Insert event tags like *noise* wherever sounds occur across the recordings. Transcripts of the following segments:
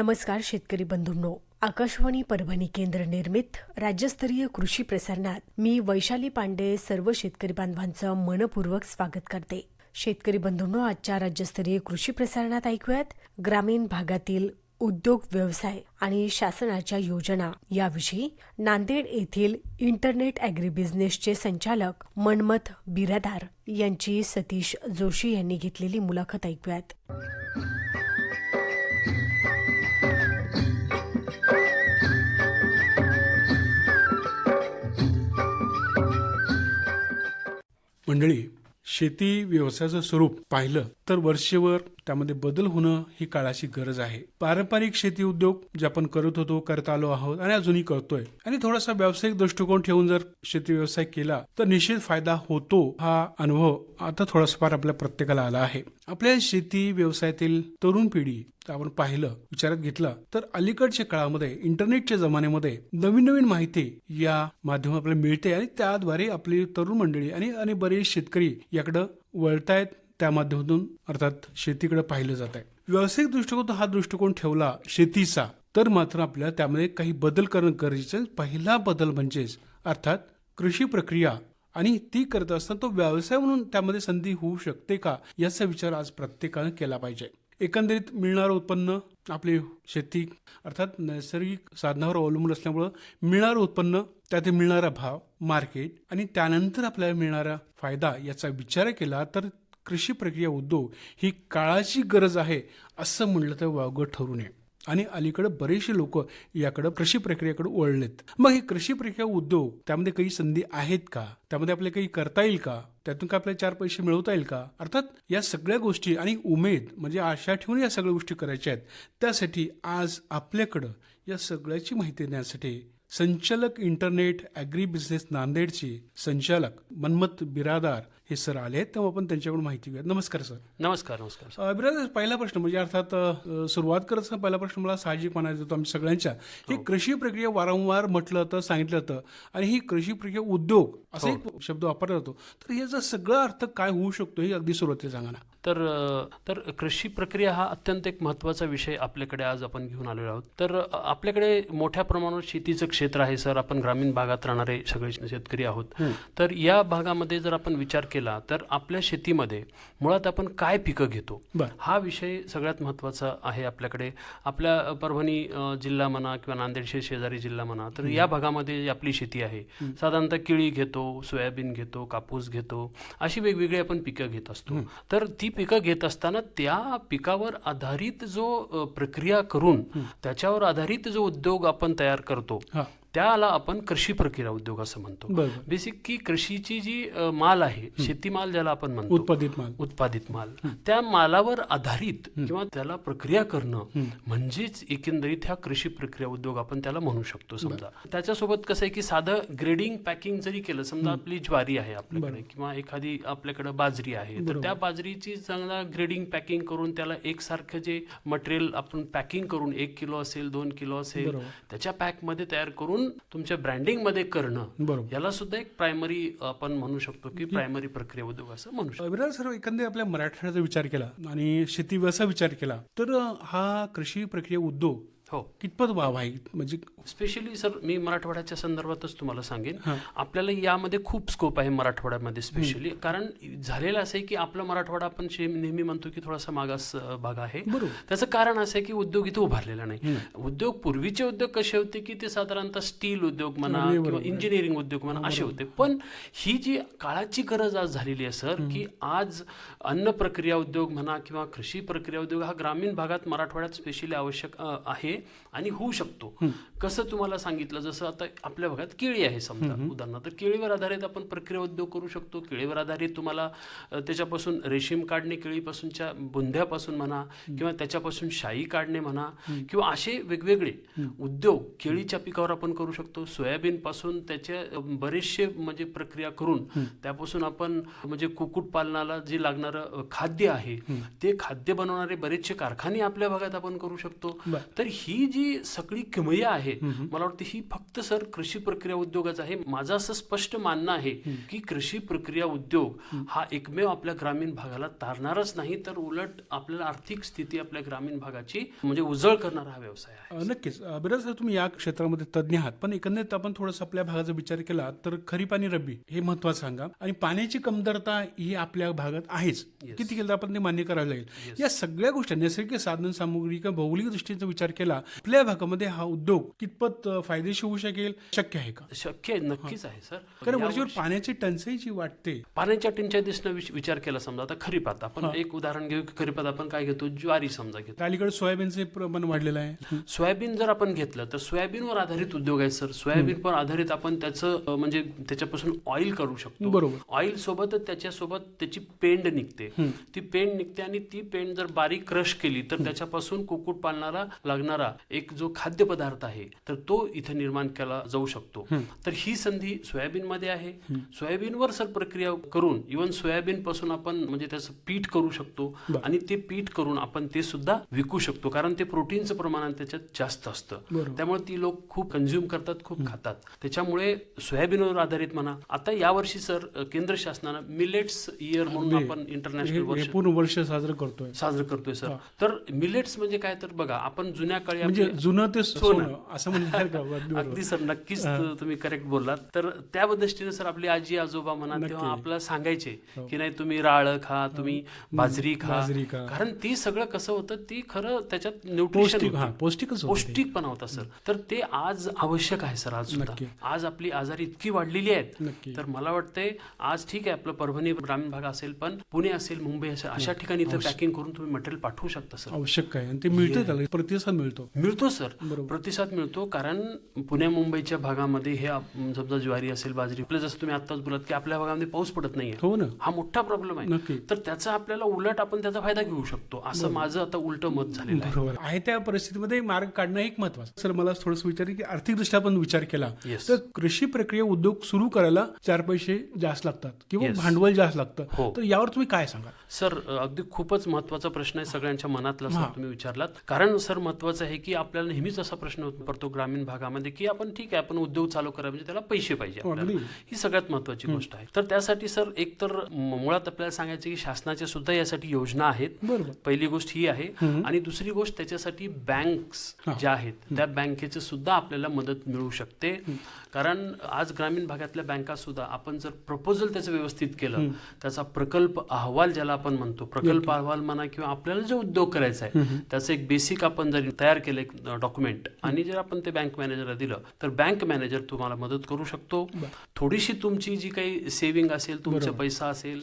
नमस्कार शेतकरी बंधूंनो. आकाशवाणी परभणी केंद्र निर्मित राज्यस्तरीय कृषी प्रसारणात मी वैशाली पांडे सर्व शेतकरी बांधवांचं मनपूर्वक स्वागत करते. शेतकरी बंधूंनो आजच्या राज्यस्तरीय कृषी प्रसारणात ऐकूयात ग्रामीण भागातील उद्योग व्यवसाय आणि शासनाच्या योजना याविषयी नांदेड येथील इंटरनेट अॅग्री बिझनेसचे संचालक मनमथ बिरादार यांची सतीश जोशी यांनी घेतलेली मुलाखत ऐकूयात. मंडळी शेती व्यवसायाचं स्वरूप पाहिलं तर वर्षेवर त्यामध्ये बदल होणं ही काळाची गरज आहे. पारंपरिक शेती उद्योग जे आपण करत होतो करत आलो आहोत आणि अजूनही करतोय. आणि थोडासा व्यावसायिक दृष्टिकोन ठेवून जर शेती व्यवसाय केला तर निश्चित फायदा होतो हा अनुभव आता थोडासा फार आपल्या प्रत्येकाला आला आहे. आपल्या शेती व्यवसायातील तरुण पिढी आपण पाहिलं विचारात घेतलं तर अलीकडच्या काळामध्ये इंटरनेटच्या जमान्यामध्ये नवीन नवीन माहिती या माध्यम आपल्याला मिळते आणि त्याद्वारे आपली तरुण मंडळी आणि आणि बरेच शेतकरी याकडं वळतायत त्या माध्यमातून अर्थात शेतीकडे पाहिलं जात आहे व्यावसायिक दृष्टिकोन हा दृष्टिकोन ठेवला शेतीचा तर मात्र आपल्याला त्यामध्ये काही बदल करणं गरजेचं आहे. पहिला बदल म्हणजेच अर्थात कृषी प्रक्रिया आणि ती करत असताना तो व्यवसाय म्हणून त्यामध्ये संधी होऊ शकते का याचा विचार आज प्रत्येकानं केला पाहिजे एकंदरीत मिळणारं उत्पन्न आपली शेती अर्थात नैसर्गिक साधनावर अवलंबून असल्यामुळं मिळणारं उत्पन्न त्यात मिळणारा भाव मार्केट आणि त्यानंतर आपल्याला मिळणारा फायदा याचा विचार केला तर कृषी प्रक्रिया उद्योग ही काळाची गरज आहे असं म्हणलं तर वावगं ठरू नये. आणि अलीकडे बरेचसे लोक याकडे कृषी प्रक्रियेकडे वळलेत. मग हे कृषी प्रक्रिया उद्योग त्यामध्ये काही संधी आहेत का? त्यामध्ये आपल्याला काही करता येईल का? त्यातून काय आपल्याला चार पैसे मिळवता येईल का? अर्थात या सगळ्या गोष्टी आणि उमेद म्हणजे आशा ठेवून या सगळ्या गोष्टी करायच्या आहेत. त्यासाठी आज आपल्याकडं या सगळ्याची माहिती देण्यासाठी संचालक इंटरनेट अॅग्री बिझनेस नांदेडचे संचालक मन्मत बिरादार हे सर आले आहेत तेव्हा आपण त्यांच्याकडून माहिती घेऊया नमस्कार सर. नमस्कार नमस्कार अ, बिराज पहिला प्रश्न म्हणजे अर्थात सुरुवात करत असताना पहिला प्रश्न मला साहजिक म्हणायचा होतो आमच्या सगळ्यांच्या. ही कृषी प्रक्रिया वारंवार म्हटलं होतं सांगितलं होतं आणि ही कृषी प्रक्रिया उद्योग असा एक शब्द वापरला जातो. तर याचा सगळा अर्थ काय होऊ शकतो हे अगदी सुरुवातीला सांगा ना. तर तर कृषी प्रक्रिया हा अत्यंत एक महत्त्वाचा विषय आपल्याकडे आज आपण घेऊन आलेलो आहोत. तर आपल्याकडे मोठ्या प्रमाणावर शेतीचं क्षेत्र आहे सर. आपण ग्रामीण भागात राहणारे सगळे शेतकरी आहोत. तर या भागामध्ये जर आपण विचार केला तर आपल्या शेतीमध्ये मुळात आपण काय पिकं घेतो? हा विषय सगळ्यात महत्त्वाचा आहे आपल्याकडे. आपल्या परभणी जिल्हा म्हणा किंवा नांदेडशे शेजारी जिल्हा म्हणा तर या भागामध्ये आपली शेती आहे. साधारणतः केळी घेतो सोयाबीन घेतो कापूस घेतो अशी वेगवेगळी आपण पिकं घेत असतो. तर ती पिकं घेत असताना त्या पिकावर आधारित जो प्रक्रिया करून त्याच्यावर आधारित जो उद्योग आपण तयार करतो त्याला आपण कृषी प्रक्रिया उद्योग असं म्हणतो. बेसिक की कृषीची जी माल आहे शेतीमाल ज्याला आपण म्हणतो उत्पादित माल. उत्पादित माल. त्या मालावर आधारित किंवा त्याला प्रक्रिया करणं म्हणजेच एकंदरीत ह्या कृषी प्रक्रिया उद्योग आपण त्याला म्हणू शकतो समजा. त्याच्यासोबत कसं आहे की साधं ग्रेडिंग पॅकिंग जरी केलं समजा आपली ज्वारी आहे आपल्याकडे किंवा एखादी आपल्याकडे बाजरी आहे तर त्या बाजरीची चांगला ग्रेडिंग पॅकिंग करून त्याला एकसारखं जे मटेरियल आपण पॅकिंग करून एक किलो असेल दोन किलो असेल. त्याच्या पॅकमध्ये तयार करून तुमच्या ब्रँडिंगमध्ये करणं बरोबर. याला सुद्धा एक प्रायमरी आपण म्हणू शकतो की प्रायमरी प्रक्रिया उद्योग असं म्हणू शकतो. विराज सर एकंदरीत आपल्या मराठवाड्याचा विचार केला आणि शेती व्यवसाय विचार केला. तर हा कृषी प्रक्रिया उद्योग हो. कितपत वाव आहे? म्हणजे स्पेशली सर मी मराठवाड्याच्या संदर्भातच तुम्हाला सांगेन. आपल्याला यामध्ये खूप स्कोप आहे मराठवाड्यामध्ये स्पेशली कारण झालेलं असं आहे की आपला मराठवाडा आपण नेहमी म्हणतो की थोडासा मागास भाग आहे. त्याचं कारण असं आहे की उद्योग इथे उभारलेला नाही. उद्योग पूर्वीचे उद्योग कसे होते की ते साधारणतः स्टील उद्योग म्हणा किंवा. इंजिनिअरिंग उद्योग म्हणा असे होते. पण ही जी काळाची गरज आज झालेली आहे सर की आज अन्न प्रक्रिया उद्योग म्हणा किंवा कृषी प्रक्रिया उद्योग हा ग्रामीण भागात मराठवाड्यात स्पेशली आवश्यक अ, आहे आणि होऊ शकतो. कसं तुम्हाला सांगितलं जसं आता आपल्या भागात केळी आहे समजा. उदाहरणार्थ केळीवर आधारित आपण प्रक्रिया उद्योग करू शकतो. केळीवर आधारित तुम्हाला त्याच्यापासून रेशीम काढणे केळीपासूनच्या बुंध्यापासून म्हणा किंवा त्याच्यापासून शाई काढणे म्हणा किंवा असे वेगवेगळे उद्योग केळीच्या पिकावर आपण करू शकतो. सोयाबीन पासून त्याचे अ, बरेचसे म्हणजे प्रक्रिया करून त्यापासून आपण म्हणजे कुक्कुट पालनाला जे लागणारं खाद्य आहे ते खाद्य बनवणारे बरेचसे कारखाने आपल्या भागात आपण करू शकतो. तर ही ही जी सगळी किमया आहे मला वाटतं ही फक्त सर कृषी प्रक्रिया उद्योगाचा आहे. माझं असं स्पष्ट मानणं आहे की कृषी प्रक्रिया उद्योग हा एकमेव आपल्या ग्रामीण भागाला तारणारच नाही तर उलट आपल्याला आर्थिक स्थिती आपल्या ग्रामीण भागाची म्हणजे उजळ करणारा हा व्यवसाय आहे. नक्कीच. बरं सर तुम्ही या क्षेत्रामध्ये तज्ज्ञ आहात पण एकंदरीत आपण थोडंसं आपल्या भागाचा विचार केला तर खरीप आणि रब्बी हे महत्वाचं सांगा. आणि पाण्याची कमतरता ही आपल्या भागात आहेच. किती केलं तर आपण ते मान्य करायला लागेल. या सगळ्या गोष्टी नैसर्गिक साधन सामुग्री किंवा भौगोलिक दृष्टीचा विचार केला आपल्या भागामध्ये हा उद्योग कितपत फायदेशीर होऊ शकेल? शक्य आहे का? शक्य आहे नक्कीच आहे सर. कारण या वरचीवर पाण्याची टंचाई जी वाटते. पाण्याच्या टिंच्या दिसणं विच- विचार केला समजा आता खरीपात आपण एक उदाहरण घेऊ की खरीपात आपण काय घेतो? ज्वारी समजा घेतो. अलीकडे सोयाबीनचे प्रमाण वाढलेलं आहे. सोयाबीन जर आपण घेतलं तर सोयाबीनवर आधारित उद्योग आहे सर. सोयाबीनवर आधारित आपण त्याचं म्हणजे त्याच्यापासून ऑइल करू शकतो. बरोबर. ऑइल सोबतच त्याच्यासोबत त्याची पेंड निघते. ती पेंड निघते आणि ती पेंड जर बारीक क्रश केली तर त्याच्यापासून कुक्कुट पालनाला लागणारा एक जो खाद्यपदार्थ आहे तर तो इथे निर्माण केला जाऊ शकतो. तर ही संधी सोयाबीन मध्ये आहे सोयाबीनवर सर प्रक्रिया करून इव्हन सोयाबीन पासून आपण म्हणजे त्याचं पीठ करू शकतो आणि ते पीठ करून आपण ते सुद्धा विकू शकतो कारण ते प्रोटीनचं प्रमाण त्याच्यात जास्त असतं. त्यामुळे ती लोक खूप कन्झ्युम करतात खूप खातात. त्याच्यामुळे सोयाबीनवर आधारित म्हणा आता यावर्षी सर केंद्र शासनानं मिलेट्स इयर म्हणून आपण इंटरनॅशनल वर्ष साजरं करतोय. साजरं करतोय सर. तर मिलेट्स म्हणजे काय? तर बघा आपण जुन्या काळी म्हणजे जुनं ते सोनं असं म्हणणार का *laughs* अगदी सर नक्कीच तुम्ही करेक्ट बोललात. तर त्या दृष्टीने सर आपली आजी आजोबा म्हणा तेव्हा आपल्याला सांगायचे की नाही तुम्ही राळ खा तुम्ही बाजरी खा. कारण ती सगळं कसं होतं ती खरं त्याच्यात न्यूट्रिशन पौष्टिक हा पौष्टिकच. पौष्टिकपणा होता सर. तर ते आज आवश्यक आहे सर आज. सुद्धा. आज आपली आजारी इतकी वाढलेली आहेत. तर मला वाटतंय आज ठीक आहे आपलं परभणी ग्रामीण भाग असेल पण पुणे असेल मुंबई असेल अशा ठिकाणी इथं पॅकिंग करून तुम्ही मटेरियल पाठवू शकता सर. आवश्यक आहे. आणि ते मिळतं त्याला. प्रतिसाद मिळतो. मिळतो. सर. प्रतिसाद मिळतो कारण पुणे मुंबईच्या भागामध्ये हे समजा ज्वारी असेल बाजरी आपलं जसं तुम्ही आत्ताच बोलत की आपल्या भागामध्ये पाऊस पडत नाहीये. हो ना. हा मोठा प्रॉब्लेम आहे. तर त्याचा आपल्याला उलट आपण त्याचा फायदा घेऊ शकतो असं माझं आता उलट मत झालेलं आहे. बरोबर. आहे त्या परिस्थितीमध्ये मार्ग काढणं एक महत्वाचं. सर मला थोडंसं विचार की आर्थिकदृष्ट्या आपण विचार केला. तर कृषी प्रक्रिया उद्योग सुरू करायला चार पैसे जास्त लागतात किंवा. भांडवल जास्त लागतं. हो. तर यावर तुम्ही काय सांगा सर अगदी खूपच महत्त्वाचा प्रश्न आहे सगळ्यांच्या मनातला सर तुम्ही विचारलात. कारण सर महत्वाचं आहे की आपल्याला नेहमीच असा प्रश्न पडतो ग्रामीण भागामध्ये की आपण ठीक आहे आपण उद्योग चालू करा म्हणजे त्याला पैसे पाहिजे आपल्याला. ही सगळ्यात महत्वाची गोष्ट आहे. तर त्यासाठी सर एक तर मुळात आपल्याला सांगायचं की शासनाच्या सुद्धा यासाठी योजना आहेत. पहिली गोष्ट ही आहे. आणि दुसरी गोष्ट त्याच्यासाठी बँक्स ज्या आहेत त्या बँकेचं सुद्धा आपल्याला मदत मिळू शकते. कारण आज ग्रामीण भागातल्या बँका सुद्धा आपण जर प्रपोजल त्याचं व्यवस्थित केलं त्याचा प्रकल्प अहवाल ज्याला आपण म्हणतो प्रकल्प अहवाल म्हणा किंवा आपल्याला जो उद्योग करायचा आहे त्याचं एक बेसिक आपण जर तयार केलं एक डॉक्युमेंट आणि जर आपण ते बँक मॅनेजरला दिलं तर बँक मॅनेजर तुम्हाला मदत करू शकतो. थोडीशी तुमची जी काही सेव्हिंग असेल तुमचा पैसा असेल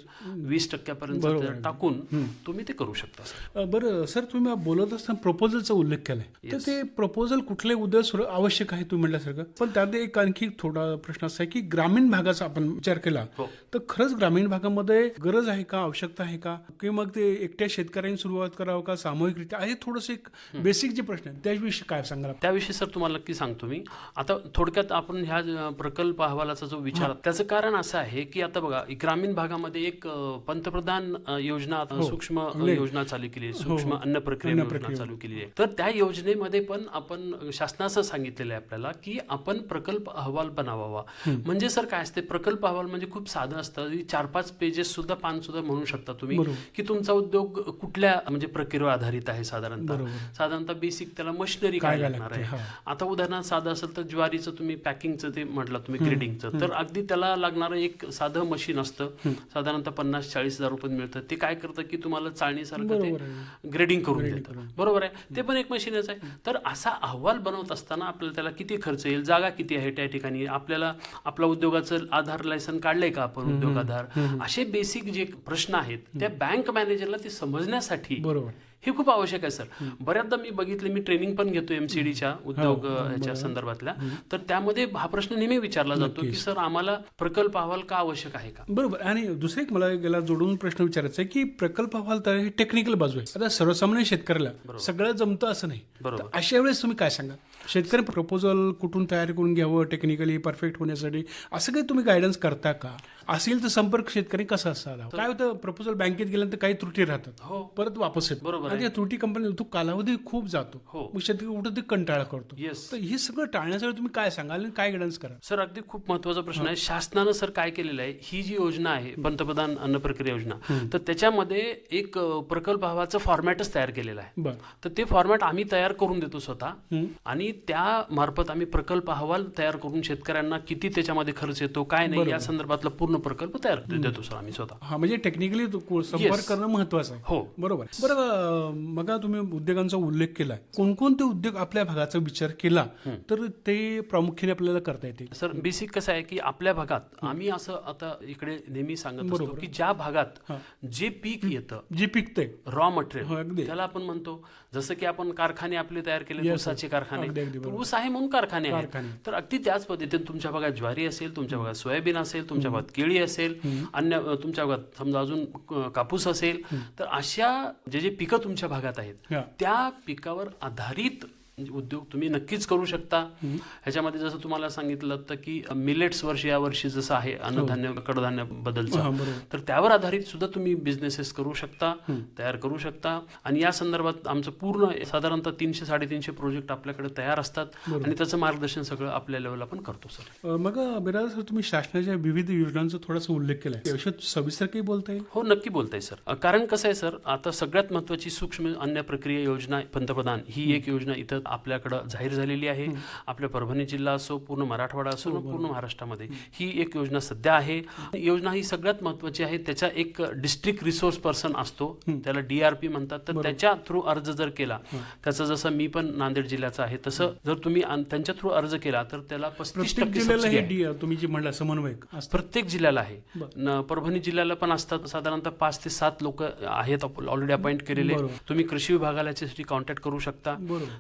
वीस टक्क्यापर्यंत. टाकून तुम्ही ते करू शकता बरं सर तुम्ही बोलत असताना प्रपोजलचा उल्लेख केलाय. तर ते प्रपोजल कुठले उद्योग आवश्यक आहे तुम्ही म्हटल्यासारखं पण त्यात एक आणखी थोडा प्रश्न असा आहे की ग्रामीण भागाचा आपण विचार केला हो. तर खरंच ग्रामीण भागामध्ये गरज आहे का आवश्यकता आहे का? की? मग ते एकट्या शेतकऱ्यांनी सुरुवात करावं का? सामूहिकरित्या? आहे थोडंसं एक बेसिक जे प्रश्न आहेत त्याविषयी काय सांगाल आपण? त्याविषयी सर तुम्हाला नक्की सांगतो मी. आता थोडक्यात आपण ह्या प्रकल्प अहवालाचा जो विचार त्याचं कारण असं आहे की आता बघा ग्रामीण भागामध्ये एक पंतप्रधान योजना अ, सूक्ष्म योजना चालू केली आहे. सूक्ष्म अन्न प्रक्रिया योजना चालू केली आहे. तर त्या योजनेमध्ये पण आपण शासनाचं सांगितलेलं आहे आपल्याला की आपण प्रकल्प अहवाल बनावावा. म्हणजे सर काय असते? प्रकल्प अहवाल म्हणजे खूप साधं असतं. ही चार पाच पेजेस सुद्धा पान सुद्धा म्हणू शकता तुम्ही. की तुमचा उद्योग कुठल्या म्हणजे प्रक्रियेवर आधारित आहे साधारणतः? साधारणतः बेसिक त्याला मशिनरी काय लागणार आहे. आता उदाहरणार्थ साधं असेल तर ज्वारीचं तुम्ही पॅकिंगचं ते म्हटलं तुम्ही ग्रेडिंगचं तर अगदी त्याला लागणारं एक साधं मशीन असतं. साधारणतः पन्नास चाळीस हजार रुपये मिळतं. ते काय करतं की तुम्हाला चाळणीसारखं ते ग्रेडिंग करून देतं. बरोबर आहे? ते पण एक मशीनच आहे. तर असा अहवाल बनवत असताना आपल्याला त्याला किती खर्च येईल? जागा किती आहे त्या ठिकाणी? आपल्याला आपला उद्योगाचं आधार लायसन काढलंय का आपण? उद्योग आधार? असे बेसिक जे प्रश्न आहेत त्या बँक मॅनेजरला ते समजण्यासाठी बरोबर. हे खूप आवश्यक आहे सर. बऱ्याचदा मी बघितले मी ट्रेनिंग पण घेतो एमसीडीच्या उद्योग अ, ह्याच्या संदर्भातल्या. तर त्यामध्ये हा प्रश्न नेहमी विचारला जातो की सर आम्हाला प्रकल्प अहवाल का आवश्यक आहे का? बरोबर. आणि दुसरं एक मला गेला जोडून प्रश्न विचारायचा आहे की प्रकल्प अहवाल तर हे टेक्निकल बाजू आहे. आता सर्वसामान्य शेतकऱ्याला सगळं जमतं असं नाही. बरोबर. अशा वेळेस तुम्ही काय सांगा शेतकरी प्रपोजल कुठून तयार करून घ्यावं टेक्निकली परफेक्ट होण्यासाठी? असं काही तुम्ही गायडन्स करता का? असेल तर संपर्क शेतकरी कसा साधावा काय होतं प्रपोजल बँकेत गेल्यानंतर काही त्रुटी राहतात. हो. परत वापस येतो बरोबर आणि त्या त्रुटी कंपनी तो कालावधी खूप जातो. हो. मग शेतकरी कुठं ते कंटाळा करतो. येस तर हे सगळं टाळण्यासाठी तुम्ही काय सांगाल आणि काय गायडन्स करा सर अगदी खूप महत्त्वाचा प्रश्न आहे. शासनानं सर काय केलेलं आहे? ही जी योजना आहे पंतप्रधान अन्न प्रक्रिया योजना तर त्याच्यामध्ये एक प्रकल्प अहवालचं फॉर्मॅटच तयार केलेलं आहे. तर ते फॉर्मॅट आम्ही तयार करून देतो स्वतः. आणि त्या मार्फत आम्ही प्रकल्प अहवाल तयार करून शेतकऱ्यांना किती त्याच्यामध्ये खर्च येतो काय नाही या संदर्भातला पूर्ण प्रकल्प तयार देतो सर आम्ही स्वतः. हा म्हणजे टेक्निकली संपर्क. करणं महत्वाचं आहे. हो. बरोबर बरं मग तुम्ही उद्योगांचा उल्लेख केलाय. कोणकोणते उद्योग आपल्या भागाचा विचार केला तर ते प्रामुख्याने आपल्याला करता येते सर बेसिक कसं आहे की आपल्या भागात आम्ही असं आता इकडे नेहमी सांगत असतो की ज्या भागात जे पीक येतं जे पिकतंय. Raw material. त्याला आपण म्हणतो. जसं की आपण कारखाने आपले तयार केले ऊसाचे कारखाने. ऊस आहे म्हणून कारखाने आहेत. कारखाने. तर अगदी त्याच पद्धतीने तुमच्या भागात ज्वारी असेल तुमच्या भागात सोयाबीन असेल तुमच्या भागात केळी असेल अन्य तुमच्या भागात समजा अजून कापूस असेल तर अशा जे जे पिकं तुमच्या भागात आहेत. त्या पिकावर आधारित उद्योग तुम्ही नक्कीच करू शकता. ह्याच्यामध्ये जसं तुम्हाला सांगितलं होतं की मिलेट्स वर्ष या वर्षी जसं आहे अन्नधान्य कडधान्य हा, बदलचं बरोबर. तर त्यावर आधारित सुद्धा तुम्ही बिझनेसेस करू शकता तयार करू शकता. आणि या संदर्भात आमचं पूर्ण साधारणतः तीनशे साडेतीनशे प्रोजेक्ट आपल्याकडे तयार असतात. आणि त्याचं मार्गदर्शन सगळं आपल्या लेवलला पण करतो सर मग बिराज सर तुम्ही शासनाच्या विविध योजनांचा थोडासा उल्लेख त्याविषयी सविस्तर काही बोलता येईल? हो नक्की बोलताय सर कारण कसं आहे सर आता सगळ्यात महत्वाची सूक्ष्म अन्न प्रक्रिया योजना पंतप्रधान ही एक योजना इथं आपल्याकडं जाहीर झालेली आहे. आपल्या परभणी जिल्हा असो पूर्ण मराठवाडा असो न पूर्ण महाराष्ट्रामध्ये ही एक योजना सध्या आहे. योजना ही सगळ्यात महत्वाची आहे. त्याचा एक डिस्ट्रिक्ट रिसोर्स पर्सन असतो. त्याला डीआरपी म्हणतात. तर त्याच्या थ्रू अर्ज जर केला त्याचं जसं मी पण नांदेड जिल्ह्याचा आहे तसं जर तुम्ही त्यांच्या थ्रू अर्ज केला तर त्याला पस्तीस टक्के हे तुम्ही जे म्हणला समन्वयक प्रत्येक जिल्ह्याला आहे. परभणी जिल्ह्याला पण असतात. साधारणतः पाच ते सात लोक आहेत. ऑलरेडी अपॉइंट केलेले. तुम्ही कृषी विभागाला याच्यासाठी कॉन्टॅक्ट करू शकता.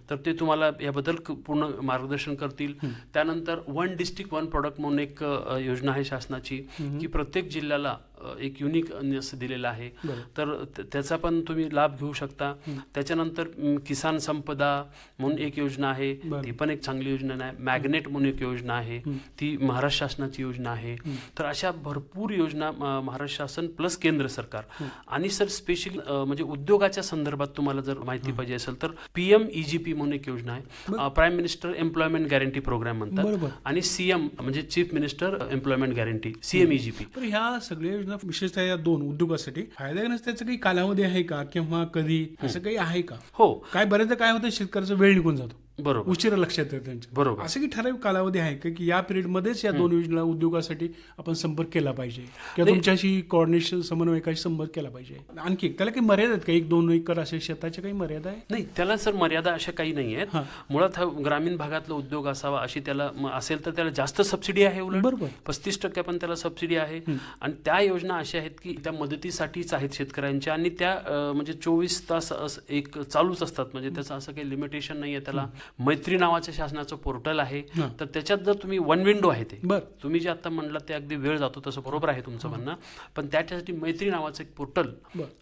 तर ते तुम्हाला याबद्दल पूर्ण मार्गदर्शन करतील. त्यानंतर वन डिस्ट्रिक्ट वन प्रॉडक्ट म्हणून एक योजना आहे शासनाची की प्रत्येक जिल्ह्याला एक युनिक दिलेलं आहे. तर त्याचा पण तुम्ही लाभ घेऊ शकता. त्याच्यानंतर किसान संपदा म्हणून एक योजना आहे. ती पण एक चांगली योजना आहे मॅग्नेट म्हणून एक योजना आहे. ती महाराष्ट्र शासनाची योजना आहे. तर अशा भरपूर योजना महाराष्ट्र शासन प्लस केंद्र सरकार. आणि सर स्पेशली म्हणजे उद्योगाच्या संदर्भात तुम्हाला जर माहिती पाहिजे असेल तर पीएम ईजीपी म्हणून एक योजना आहे. Prime minister employment guarantee program म्हणतात. आणि सीएम म्हणजे chief minister employment guarantee CM EGP तर ह्या सगळ्या योजना विशेषतः या दोन उद्योगासाठी फायदा त्याचं काही कालावधी आहे का किंवा कधी असं काही आहे का? हो. काय बरेचदा काय होतं शेतकऱ्याचा वेळ निघून जातो. बरोबर. उशिरा लक्षात येतं त्यांच्या बरोबर. असं की ठराविक कालावधी आहे का की या पिरियड मध्येच या दोन योजना उद्योगासाठी आपण संपर्क केला पाहिजे. किंवा तुमच्याशी कोऑर्डिनेशन समन्वयकाशी संपर्क केला पाहिजे. आणखी त्याला काही मर्यादा आहेत का? एक दोन एकर असे शेताच्या काही मर्यादा आहे नाही त्याला सर मर्यादा अशा काही नाही. आहेत. मुळात हा ग्रामीण भागातला उद्योग असावा अशी त्याला असेल तर त्याला जास्त सबसिडी आहे उलट. बरोबर. पस्तीस टक्के पण त्याला सबसिडी आहे. आणि त्या योजना अशा आहेत की त्या मदतीसाठीच आहेत शेतकऱ्यांच्या आणि त्या म्हणजे चोवीस तास एक चालूच असतात. म्हणजे त्याचं असं काही लिमिटेशन नाही आहे त्याला मैत्री नावाचं शासनाचं पोर्टल आहे. हा. तर त्याच्यात जर तुम्ही वन विंडो आहे ते बर. तुम्ही जे आता म्हणलं ते अगदी वेळ जातो तसं बरोबर आहे तुमचं म्हणणं. पण त्याच्यासाठी मैत्री नावाचं एक पोर्टल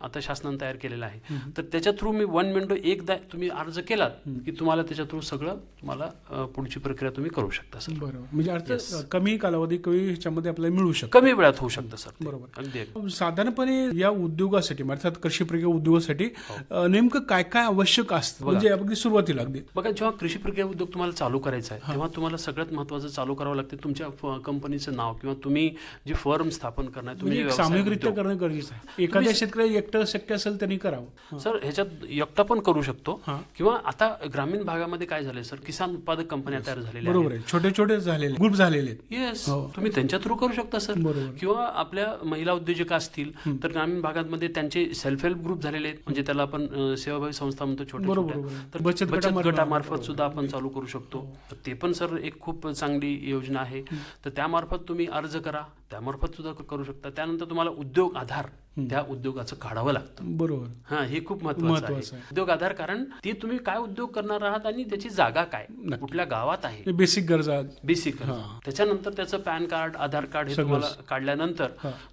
आता शासनानं तयार केलेलं आहे. तर त्याच्या थ्रू मी वन विंडो एकदा तुम्ही अर्ज केलात की तुम्हाला त्याच्या थ्रू सगळं तुम्हाला पुढची प्रक्रिया तुम्ही करू शकता सर. बरोबर. म्हणजे अर्थ कमी कालावधी कमी ह्याच्यामध्ये आपल्याला मिळू शकतो. कमी वेळात होऊ शकतं सर. बरोबर. अगदी. साधारणपणे या उद्योगासाठी अर्थात कृषी प्रक्रिया उद्योगासाठी अं, नेमकं काय काय आवश्यक असतं? म्हणजे अगदी सुरुवातीला अगदी. बघा जेव्हा कृषी प्रक्रिया उद्योग तुम्हाला चालू करायचा आहे तेव्हा तुम्हाला सगळ्यात महत्वाचं चालू करावं लागते तुमच्या कंपनीचं नाव किंवा तुम्ही जी फर्म स्थापन करणार तुम्ही म्हणजे सामूहिकरित्या करणं गरजेचं आहे. एखाद्या शेतकऱ्याला एकटं शक्य असेल त्यांनी करावं. सर ह्याच्यात एकटा पण करू शकतो. किंवा आता ग्रामीण भागामध्ये काय झालंय सर? किसान उत्पादक कंपन्या तयार झालेल्या बरोबर आहे. छोटे छोटे झालेले ग्रुप झालेले आहेत. येस हो. तुम्ही त्यांच्या थ्रू करू शकता सर. किंवा आपल्या महिला उद्योजक असतील तर ग्रामीण भागांमध्ये त्यांचे सेल्फ हेल्प ग्रुप झालेले आहेत. म्हणजे त्याला आपण सेवाभावी संस्था म्हणतो बरोबर. तर बचत गटामार्फत सुद्धा आपण चालू करू शकतो. ते पण सर एक खूप चांगली योजना आहे. तर त्यामार्फत तुम्ही अर्ज करा. त्यामार्फत सुद्धा करू शकता. त्यानंतर तुम्हाला उद्योग आधार त्या उद्योगाचं काढावं लागतं. बरोबर. हा हे खूप महत्वाचं आहे. उद्योग आधार कारण ते तुम्ही काय उद्योग करणार आहात आणि त्याची जागा काय? कुठल्या गावात आहे? बेसिक गरजा बेसिक. त्याच्यानंतर त्याचं पॅन कार्ड आधार कार्ड हे. तुम्हाला काढल्यानंतर.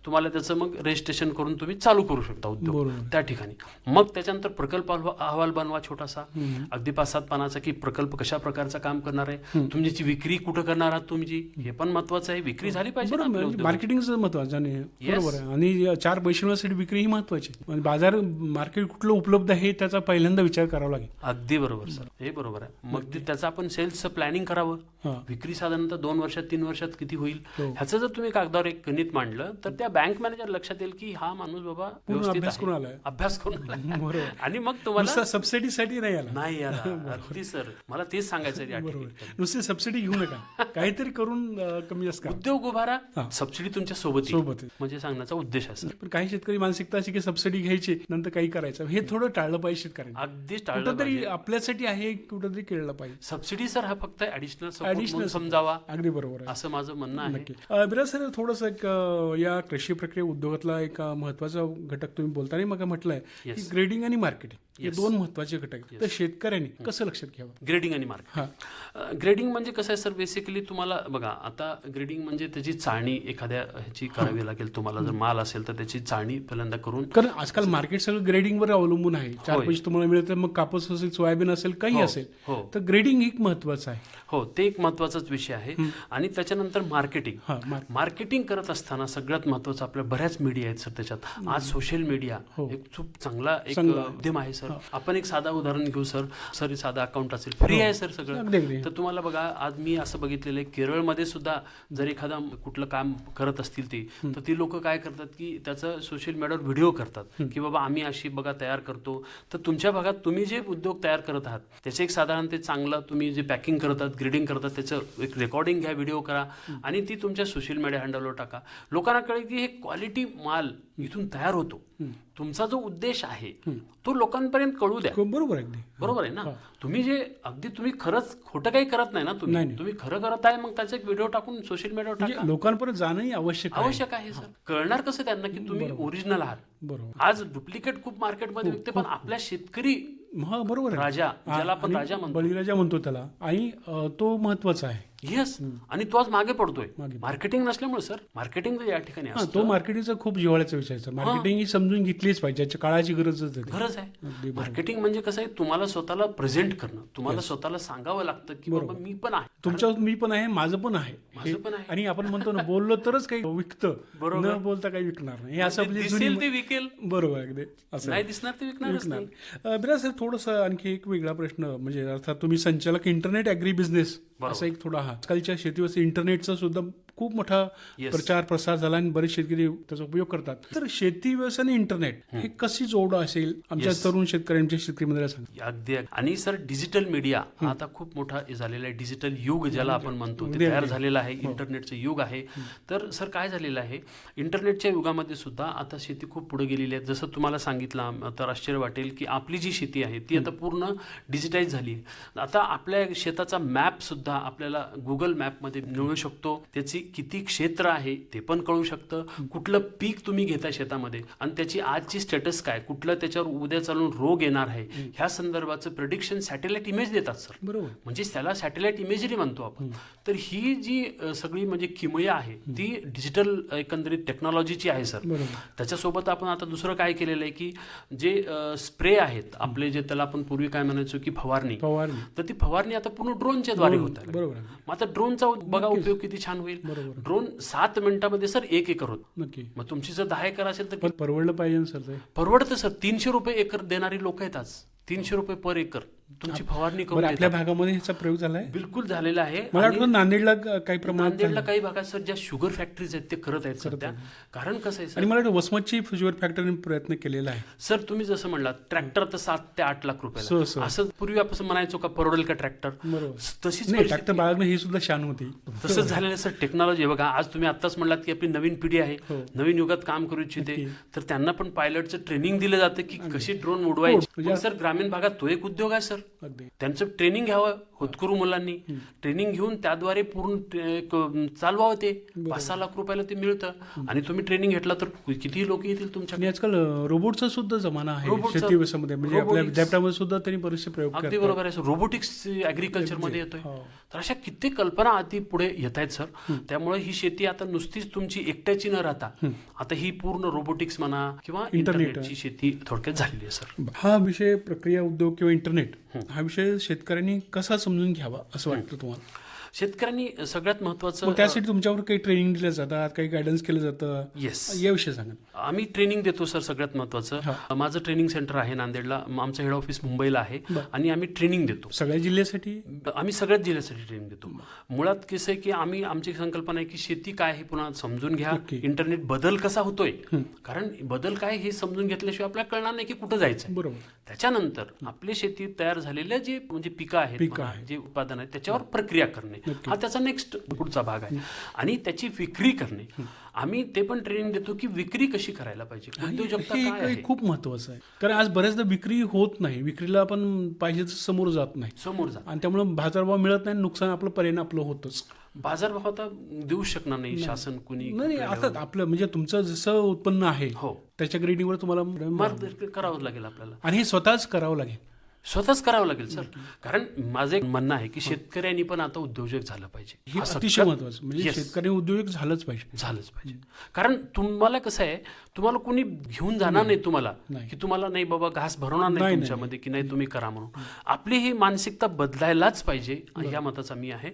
तुम्हाला त्याचं मग रजिस्ट्रेशन करून तुम्ही चालू करू शकता उद्योग. त्या ठिकाणी. मग त्याच्यानंतर प्रकल्प अहवा- अहवाल बनवा छोटासा. अगदी पाच सात पानाचा की प्रकल्प कशा प्रकारचा काम करणार आहे? तुमची विक्री कुठं करणार आहात तुमची हे पण महत्वाचं आहे. विक्री झाली पाहिजे मार्केटिंगचं महत्वाचं आणि बरोबर आहे. आणि चार मिळण्यासाठी विक्री ही महत्वाची. आणि बाजार मार्केट कुठलं उपलब्ध आहे त्याचा पहिल्यांदा विचार करावा लागेल. अगदी बरोबर सर. हे बरोबर आहे. मग त्याचं आपण सेल्सचं प्लॅनिंग करावं. विक्री साधारणतः दोन वर्षात तीन वर्षात किती होईल? हो. ह्याचं जर तुम्ही कागदावर एक गणित मांडलं तर त्या बँक मॅनेजर लक्षात येईल की हा माणूस बाबा व्यवस्थित अभ्यास. करून आलाय. अभ्यास करून आलाय. *laughs* आणि मग तुम्हाला सबसिडीसाठी नाही आला. नाही *laughs* अगदी सर. मला तेच सांगायचं. नुसती सबसिडी घेऊ नका. *laughs* काहीतरी करून कमी जास्त उद्योग उभारा. सबसिडी तुमच्यासोबत. सोबत. म्हणजे सांगण्याचा उद्देश सर पण काही शेतकरी मानसिकता अशी की सबसिडी घ्यायची नंतर काही करायचं. हे थोडं टाळलं पाहिजे शेतकऱ्यांनी. अगदीच टाळलं पाहिजे. आपल्यासाठी आहे कुठंतरी केलं पाहिजे. सबसिडी सर हा फक्त ऍडिशनल म्हणून समजावा. अगदी बरोबर आहे. असं माझं म्हणणं आहे. बिराज सर थोडंसं एक या कृषी प्रक्रिया उद्योगातला एक महत्त्वाचा घटक तुम्ही बोलताना मग म्हटलंय की. ग्रेडिंग आणि मार्केटिंग हे. दोन महत्त्वाचे घटक. तर शेतकऱ्यांनी कसं लक्षात घ्यावं? ग्रेडिंग आणि मार्क हा. ग्रेडिंग म्हणजे कसं आहे सर? बेसिकली तुम्हाला बघा आता ग्रेडिंग म्हणजे त्याची चाळणी एखाद्या ह्याची करावी लागेल तुम्हाला जर माल असेल तर त्याची चाळणी पहिल्यांदा करून कारण आजकाल मार्केट सगळं ग्रेडिंगवर अवलंबून आहे. चार. पैसे तुम्हाला मिळतं मग कापूस असेल सोयाबीन असेल काही हो, असेल. हो. तर ग्रेडिंग एक महत्वाचं आहे. हो ते एक महत्वाचाच विषय आहे. आणि त्याच्यानंतर मार्केटिंग हा मार्क मार्केटिंग करत असताना सगळ्यात महत्वाचं आपल्या बऱ्याच मीडिया आहेत सर त्याच्यात. आज सोशल मीडिया हो. एक खूप चांगला एक चांगला. आहे. सर. आपण एक साधा उदाहरण घेऊ सर. सर साधा अकाउंट असेल. फ्री आहे सर सगळं. तर तुम्हाला बघा आज मी असं बघितलेलं आहे केरळमध्ये सुद्धा जर एखादा कुठलं काम करत असतील ते तर ती लोक काय करतात की त्याचं सोशल मीडियावर व्हिडिओ करतात की बाबा आम्ही अशी बघा तयार करतो. तर तुमच्या भागात तुम्ही जे उद्योग तयार करत आहात त्याचे एक साधारण ते चांगलं तुम्ही जे पॅकिंग करतात ग्रेडिंग करतात त्याचं एक रेकॉर्डिंग घ्या व्हिडिओ करा आणि ती तुमच्या सोशल मीडिया हँडलवर टाका. लोकांना कळेल की हे क्वालिटी माल इथून तयार होतो. तुमचा जो उद्देश आहे तो लोकांपर्यंत कळू द्या. बरोबर आहे बरोबर आहे ना? तुम्ही जे अगदी तुम्ही खरंच खोटं काही करत नाही ना तुम्ही. तुम्ही खरं करत आहे मग त्याचा एक व्हिडिओ टाकून सोशल मीडियावर म्हणजे लोकांपर्यंत जाणंही आवश्यक आहे. आवश्यक आहे सर कळणार कसं त्यांना की तुम्ही ओरिजिनल आहात? बरोबर. आज डुप्लिकेट खूप मार्केटमध्ये विकते पण आपल्या शेतकरी हा बरोबर राजा ज्याला आपण राजा म्हणतो. बळीराजा म्हणतो त्याला. आणि तो महत्त्वाचा आहे. येस आणि तो आज मागे पडतोय. मार्केटिंग नसल्यामुळे सर मार्केटिंग या ठिकाणी असतं. तो मार्केटिंगचा खूप जिव्हाळ्याचा विषय आहे मार्केटिंग ही. समजून घेतलीच पाहिजे. काळाची गरजच आहे गरज आहे. मार्केटिंग म्हणजे कसं आहे तुम्हाला स्वतःला प्रेझेंट करणं. तुम्हाला स्वतःला सांगावं लागतं की बाबा मी पण आहे. तुमच्या मी पण आहे माझं पण आहे. माझं पण आहे. आणि आपण म्हणतो ना बोललो तरच काही विकतं. बरोबर. न बोलता काही विकणार नाही. हे असं आपली जुनी दिसेल ते विकेल. बरोबर अगदी. असं नाही दिसणार ते विकणार बिराज सर थोडंसं आणखी एक वेगळा प्रश्न म्हणजे अर्थात तुम्ही संचालक इंटरनेट ॲग्री बिझनेस असा एक थोडा हा आजकालच्या शेतीवरती इंटरनेटचा सुद्धा खूप मोठा. प्रचार प्रसार झाला आणि बरेच शेतकरी त्याचा उपयोग करतात. तर शेती व्यवसाय आणि इंटरनेट हे. कशी जोड असेल? आमच्या तरुण शेतकऱ्यांच्या शेतकरी सांगा. अगदी. आणि सर डिजिटल मीडिया आता खूप मोठा झालेला आहे. डिजिटल युग ज्याला आपण म्हणतो ते तयार झालेलं आहे. इंटरनेटचं युग आहे. तर सर काय झालेलं आहे? इंटरनेटच्या युगामध्ये सुद्धा आता शेती खूप पुढे गेलेली आहे. जसं तुम्हाला सांगितलं तर आश्चर्य वाटेल की आपली जी शेती आहे ती आता पूर्ण डिजिटाईज झाली. आहे आता आपल्या शेताचा मॅप सुद्धा आपल्याला गुगल मॅपमध्ये मिळू शकतो. त्याची किती क्षेत्र आहे ते पण कळू शकतं. कुठलं पीक तुम्ही घेताय शेतामध्ये आणि त्याची आजची स्टेटस काय? कुठलं त्याच्यावर उद्या चालून रोग येणार आहे? ह्या संदर्भाचं प्रिडिक्शन सॅटेलाइट इमेज देतात सर बरोबर. म्हणजे त्याला सॅटेलाइट इमेजरी म्हणतो आपण. तर ही जी सगळी म्हणजे किमया आहे ती डिजिटल एकंदरीत टेक्नॉलॉजीची आहे सर त्याच्यासोबत आपण आता दुसरं काय केलेलं आहे की जे स्प्रे आहेत आपले जे त्याला आपण पूर्वी काय म्हणायचो की फवारणी. फवारणी. तर ती फवारणी आता पूर्ण ड्रोनच्या द्वारे होत आहे. बरोबर. मग आता ड्रोनचा बघा उपयोग किती छान होईल. ड्रोन सात मिनिटामध्ये सर एक एकर होत. नक्की. मग तुमची जर दहा एकर असेल तर परवडलं पाहिजे ना सर ते? परवडतं सर. तीनशे रुपये एकर देणारी लोक आहेत आज. तीनशे रुपये पर एकर. तुमची फवारणी करून आपल्या. भागामध्ये ह्याचा प्रयोग झालाय? बिलकुल झालेला आहे. मला वाटतं नांदेडला काही प्रमाणात नांदेडला काही भागात सर ज्या शुगर फॅक्टरीज आहेत ते करत आहेत सध्या. कारण कसं आहे सर? आणि मला वाटतं वसमतची शुगर फॅक्टरीने प्रयत्न केलेला आहे. सर तुम्ही जसं म्हणलात ट्रॅक्टर तर सात ते आठ लाख सो. असं पूर्वी आपण म्हणायचो का परवडेल का ट्रॅक्टर तशीच डॉक्टर बाळगणे ही सुद्धा शान होती. तसंच झालेलं सर टेक्नॉलॉजी बघा आज तुम्ही आत्ताच म्हणलात की आपली नवीन पिढी आहे. हो. नवीन युगात काम करू इच्छिते. तर त्यांना पण पायलटचं ट्रेनिंग दिलं जातं की कशी ड्रोन उडवायची. हो, म्हणजे- सर ग्रामीण भागात तो एक उद्योग आहे सर. त्यांचं ट्रेनिंग घ्यावं होतकरू मुलांनी. ट्रेनिंग घेऊन त्याद्वारे पूर्ण चालवावं ते. पाच सहा लाख रुपयाला ते मिळतं. आणि तुम्ही ट्रेनिंग घेतला तर किती लोक येतील तुमच्या आजकाल रोबोटचा सुद्धा जमाना आहे रोबोटचा- शेती व्यवसायामध्ये म्हणजे आपल्या. विद्यापीठामध्ये सुद्धा त्यांनी बरेचसे प्रयोग अगदी बरोबर आहे रोबोटिक्स ऍग्रिकल्चरमध्ये येतोय. हो. तर अशा कित्येक कल्पना आधी पुढे येत आहेत सर. त्यामुळे ही शेती आता नुसतीच तुमची एकट्याची न राहता आता ही पूर्ण रोबोटिक्स म्हणा किंवा इंटरनेट. इंटरनेटची शेती थोडक्यात झालेली आहे सर. हा विषय प्रक्रिया उद्योग किंवा इंटरनेट हा विषय शेतकऱ्यांनी कसा समजून घ्यावा असं वाटतं तुम्हाला? शेतकऱ्यांनी सगळ्यात महत्वाचं मग त्यासाठी तुमच्यावर काही ट्रेनिंग दिलं जातात काही गायडन्स केलं जातं? येस याविषयी सांगा आम्ही ट्रेनिंग देतो सर सगळ्यात महत्वाचं माझं ट्रेनिंग सेंटर आहे नांदेडला. आमचं हेड ऑफिस मुंबईला आहे आणि आम्ही ट्रेनिंग देतो. सगळ्या जिल्ह्यासाठी? आम्ही सगळ्याच जिल्ह्यासाठी ट्रेनिंग देतो. मुळात कसं आहे की आम्ही आमची संकल्पना आहे की शेती काय हे पुन्हा समजून घ्या. इंटरनेट बदल कसा होतोय? कारण बदल काय हे समजून घेतल्याशिवाय आपल्याला कळणार नाही की कुठं जायचं बरोबर. त्याच्यानंतर आपली शेती तयार झालेल्या जे म्हणजे पिकं आहेत आहेत. जे उत्पादन आहे त्याच्यावर प्रक्रिया करणे. हा त्याचा नेक्स्ट पुढचा भाग आहे. आणि त्याची विक्री करणे. आम्ही ते पण ट्रेनिंग देतो की विक्री कशी करायला पाहिजे? खूप महत्वाचं आहे. कारण आज बऱ्याचदा विक्री होत नाही. विक्रीला आपण पाहिजे समोर जात नाही. समोर जा आणि त्यामुळे बाजारभाव मिळत नाही नुकसान आपलं पर्याय आपलं होतच. बाजारभाव आता देऊ शकणार नाही. शासन कुणी नाही नाही, आता आपलं म्हणजे तुमचं जसं उत्पन्न आहे हो. त्याच्या ग्रेडिंगवर तुम्हाला मार्गदर्शन करावं लागेल आपल्याला. आणि हे स्वतःच करावं लागेल. स्वतःच करावं लागेल सर. कारण माझं एक म्हणणं आहे की शेतकऱ्यांनी पण आता उद्योजक झालं पाहिजे. हे अतिशय महत्वाचं म्हणजे. शेतकरी उद्योजक झालंच पाहिजे. झालंच पाहिजे. कारण तुम्हाला कसं आहे तुम्हाला कोणी घेऊन जाणार नाही. तुम्हाला. की तुम्हाला नाही बाबा घास भरवणार नाही तुमच्यामध्ये की नाही तुम्ही करा म्हणून. आपली ही मानसिकता बदलायलाच पाहिजे ह्या मताचा मी आहे.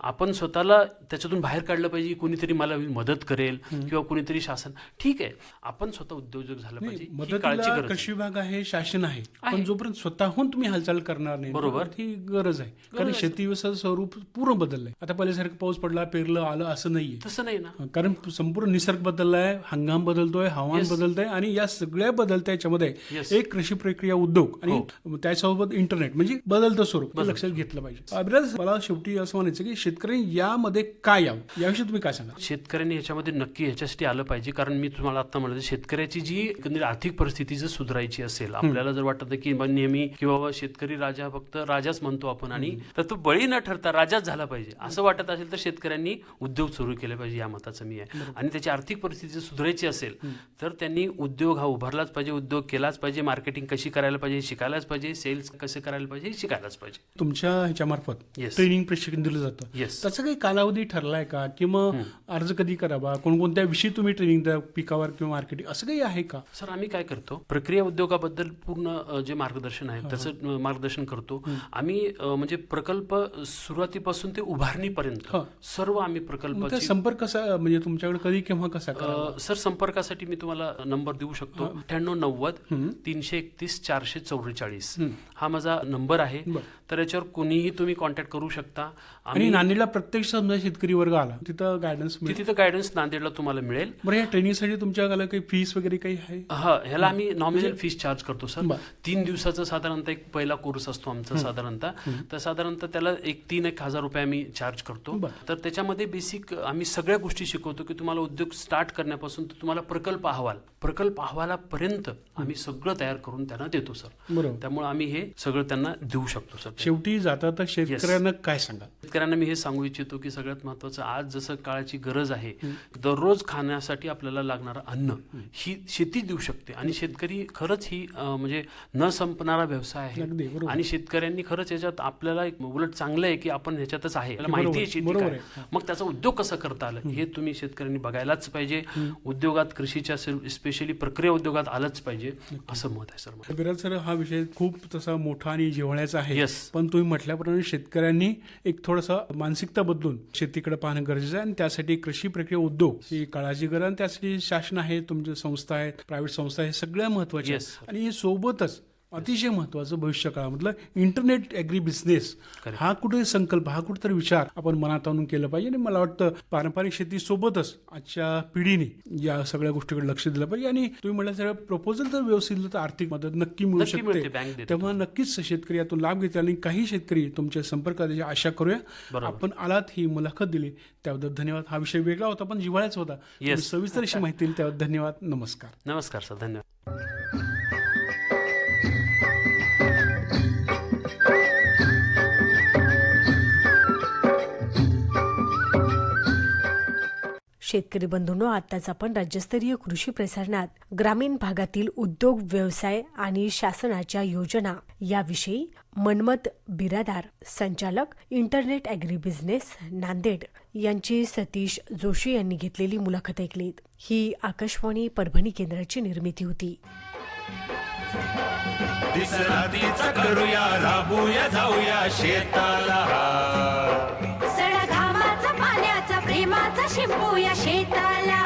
आपण स्वतःला त्याच्यातून बाहेर काढलं पाहिजे कोणीतरी मला मदत करेल किंवा कोणीतरी शासन. ठीक आहे आपण स्वतः उद्योजक झालं पाहिजे मदतीला गरज आहे. कृषी विभाग आहे शासन आहे. पण जोपर्यंत स्वतःहून तुम्ही हालचाल करणार नाही. बरोबर. ती गरज आहे. कारण शेती व्यवसायाचं स्वरूप पूर्ण बदललंय. आता पहिल्यासारखं पाऊस पडला पेरलं आलं असं नाहीये. तसं नाही ना. कारण संपूर्ण निसर्ग बदललाय हंगाम बदलतोय हवामान बदलतंय आणि या सगळ्या बदलत्या याच्यामध्ये. एक कृषी प्रक्रिया उद्योग आणि त्यासोबत इंटरनेट म्हणजे बदलतं स्वरूप लक्षात घेतलं पाहिजे. अभिराज मला शेवटी असं म्हणायचं की शेतकरी यामध्ये काय यावं? याविषयी तुम्ही काय सांगा शेतकऱ्यांनी ह्याच्यामध्ये नक्की ह्याच्यासाठी आलं पाहिजे. कारण मी तुम्हाला आता म्हणलं शेतकऱ्याची जी आर्थिक परिस्थिती जर सुधारायची असेल आपल्याला जर वाटत की नेहमी की बाबा शेतकरी राजा फक्त राजाच म्हणतो आपण आणि तर तो बळी न ठरता राजाच झाला पाहिजे. असं वाटत असेल तर शेतकऱ्यांनी उद्योग सुरू केले पाहिजे या मताचं मी आहे. आणि त्याची आर्थिक परिस्थिती सुधारायची असेल तर त्यांनी उद्योग हा उभारलाच पाहिजे उद्योग केलाच पाहिजे मार्केटिंग कशी करायला पाहिजे शिकायलाच पाहिजे सेल्स कसे करायला पाहिजे हे शिकायलाच पाहिजे. तुमच्या ह्याच्यामार्फत Yes. ट्रेनिंग प्रशिक्षण दिलं जातं. Yes. त्याचा काही कालावधी ठरलाय का? किंवा अर्ज कधी करावा? कोणकोणत्या विषयी तुम्ही ट्रेनिंग द्या? पिकावर किंवा मार्केटिंग असं काही आहे का? सर आम्ही काय करतो? प्रक्रिया उद्योगाबद्दल पूर्ण अ, जे मार्गदर्शन आहे त्याचं अ, मार्गदर्शन करतो. आम्ही म्हणजे प्रकल्प सुरुवातीपासून ते उभारणीपर्यंत हा. सर्व आम्ही त्या संपर्क कसा म्हणजे तुमच्याकडे कधी केव्हा कसा सर संपर्कासाठी मी तुम्हाला नंबर देऊ शकतो. अठ्ठ्याण्णव नव्वद तीनशे एकतीस चारशे चौवेचाळीस हा. माझा नंबर आहे. तर याच्यावर कोणीही तुम्ही कॉन्टॅक्ट करू शकता. आणि नांदेडला प्रत्यक्ष समजा शेतकरी वर्ग आला तिथं गायडन्स तिथं गायडन्स नांदेडला तुम्हाला मिळेल. बरं या ट्रेनिंगसाठी तुमच्याकडे काही फीस वगैरे काही आहे? हा ह्याला आम्ही नॉमिनल फीस चार्ज करतो सर. तीन दिवसाचा साधारणतः एक पहिला कोर्स असतो आमचा साधारणतः. तर साधारणतः त्याला एक तीन एक हजार रुपये आम्ही चार्ज करतो. तर त्याच्यामध्ये बेसिक आम्ही सगळ्या गोष्टी शिकवतो की तुम्हाला उद्योग स्टार्ट करण्यापासून तुम्हाला प्रकल्प अहवाल प्रकल्प अहवालापर्यंत आम्ही सगळं तयार करून त्यांना देतो सर त्यामुळे आम्ही हे सगळं त्यांना देऊ शकतो सर शेवटी जाता तर शेतकऱ्यांना काय सांगा शेतकऱ्यांना मी हे सांगू इच्छितो की सगळ्यात महत्वाचं आज जसं काळाची गरज आहे दररोज खाण्यासाठी आपल्याला लागणारं अन्न ही शेती देऊ शकते आणि शेतकरी खरंच ही म्हणजे न संपणारा व्यवसाय आहे. आणि शेतकऱ्यांनी खरंच याच्यात आपल्याला एक उलट चांगलं आहे की आपण ह्याच्यातच आहे. माहिती आहे शेती काय. मग त्याचा उद्योग कसा करता आला? हे तुम्ही शेतकऱ्यांनी बघायलाच पाहिजे. उद्योगात कृषीच्या स्पेशली प्रक्रिया उद्योगात आलंच पाहिजे असं मत आहे सर. हा विषय खूप तसा मोठा आणि जिव्हाळ्याचा आहे. पण तुम्ही म्हटल्याप्रमाणे शेतकऱ्यांनी एक थोडासा मानसिकता बदलून शेतीकडे पाहणं गरजेचं आहे. आणि त्यासाठी कृषी प्रक्रिया उद्योग ही काळाची गरज आणि त्यासाठी शासन आहे तुमच्या संस्था आहेत प्रायव्हेट संस्था आहे सगळ्या महत्त्वाच्या. आणि सोबतच अतिशय महत्वाचं भविष्य काळामधलं इंटरनेट ॲग्री बिझनेस. हा कुठे संकल्प हा कुठेतरी विचार आपण मनात आणून केलं पाहिजे आणि मला वाटतं पारंपरिक शेती सोबतच आजच्या पिढीने या सगळ्या गोष्टीकडे लक्ष दिलं पाहिजे आणि तुम्ही म्हटलं सर प्रपोजल जर व्यवस्थित दिलं तर आर्थिक मदत नक्की मिळू शकते. तेव्हा नक्कीच शेतकरी यातून लाभ घेतील आणि काही शेतकरी तुमच्या संपर्कात आशा करूया. आपण आलात ही मुलाखत दिली त्याबद्दल धन्यवाद. हा विषय वेगळा होता पण जिव्हाळ्याच होता. सविस्तर अशी माहिती दिली त्याबद्दल धन्यवाद. नमस्कार. नमस्कार सर धन्यवाद. शेतकरी बंधूंनो आताच आपण राज्यस्तरीय कृषी प्रसारणात ग्रामीण भागातील उद्योग व्यवसाय आणि शासनाच्या योजना याविषयी मनमत बिरादार संचालक इंटरनेट ॲग्री बिझनेस नांदेड यांची सतीश जोशी यांनी घेतलेली मुलाखत ऐकलीत. ही आकाशवाणी परभणी केंद्राची निर्मिती होती. करूया राबूया जाऊया शेताला. शिंपूया शेताला.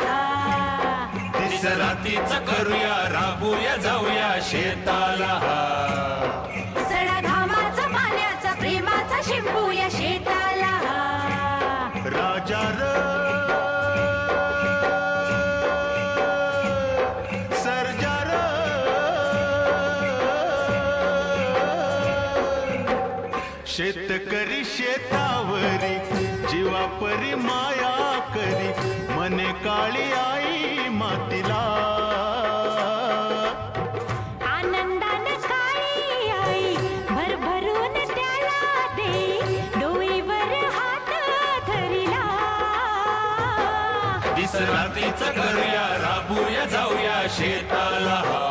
तिसरातीच करूया राबूया जाऊया शेताला. सडा घामाचा पाण्याचा प्रेमाचा शिंपूया शेताला. करी. मने काळी आई मातीला. आनंदानं काळी आई भरभरून त्याला दे. डोईवर हात धरिला. तिसरातीच करूया राबूया जाऊया शेताला.